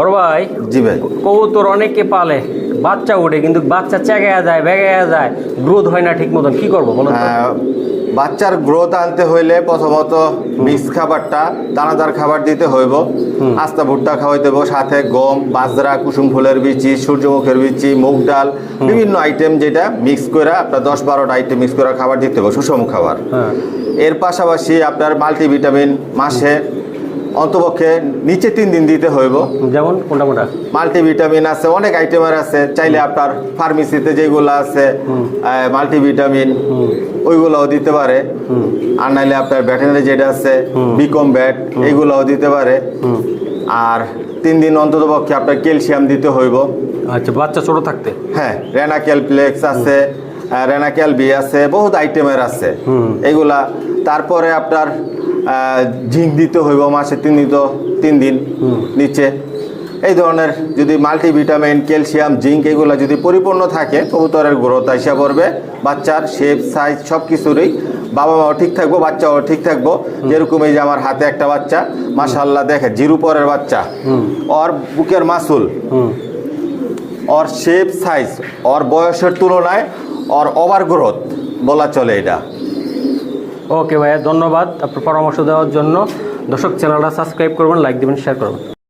বড় ভাই। জি ভাই। কবুতর অনেকে পালে বাচ্চা উঠে কিন্তু বাচ্চা চেগায়া যায় বেগায়া যায় গ্রোথ হয় না ঠিক মতন। কি করব বলো? বাচ্চার গ্রোথ আনতে হইলে প্রথমত মিক্স খাবারটা দানাদার খাবার দিতে হইব। আস্তা ভুট্টা খাওয়াইতে হইব সাথে গম বাজরা কুসুম ফুলের বিচি সূর্যমুখের বিচি মুগ ডাল বিভিন্ন আইটেম যেটা মিক্স করে আপনার দশ বারোটা আইটেম মিক্স করে খাবার দিতে হবে সুষম খাবার। হ্যাঁ। এর পাশাপাশি আপনার মাল্টিভিটামিন মাসে অন্তপক্ষে নিচে তিন দিন দিতে হইব। যেমন কোনটা কোনটা? মাল্টিভিটামিন আছে অনেক আইটেমের আছে। চাইলে আপনার ফার্মেসিতে যেগুলো আছে মাল্টিভিটামিন ওইগুলোও দিতে পারে। আর নাইলে আপনার ব্যাটারি যেটা আছে বিকম ব্যাট এইগুলোও দিতে পারে। আর তিন দিন অন্তত পক্ষে আপনার ক্যালসিয়াম দিতে হইব। আচ্ছা বাচ্চা ছোট থাকতে? হ্যাঁ রেনাক্যাল প্লেক্স আছে রেনাক্যাল বি আছে বহুত আইটেমের আছে। এগুলা তারপরে আপনার জিঙ্ক দিতে হইব মাসে তিন দিন তো তিন দিন নিচে। এই ধরনের যদি মাল্টিভিটামিন ক্যালসিয়াম জিঙ্ক এগুলো যদি পরিপূর্ণ থাকে কবুতরের গ্রোথ আসা পড়বে। বাচ্চার শেপ সাইজ সব কিছুরই বাবা মাও ঠিক থাকব বাচ্চাও ঠিক থাকব। যেরকম এই যে আমার হাতে একটা বাচ্চা মাশাল্লাহ দেখে জিরু পরের বাচ্চা। ওর বুকের মাসুল। ওর শেপ সাইজ ওর বয়সের তুলনায় ওর ওভার গ্রোথ বলা চলে এটা। ওকে ভাইয়া, ধন্যবাদ আপনার পরামর্শ দেওয়ার জন্য। দর্শক চ্যানেলটা সাবস্ক্রাইব করবেন লাইক দেবেন শেয়ার করবেন।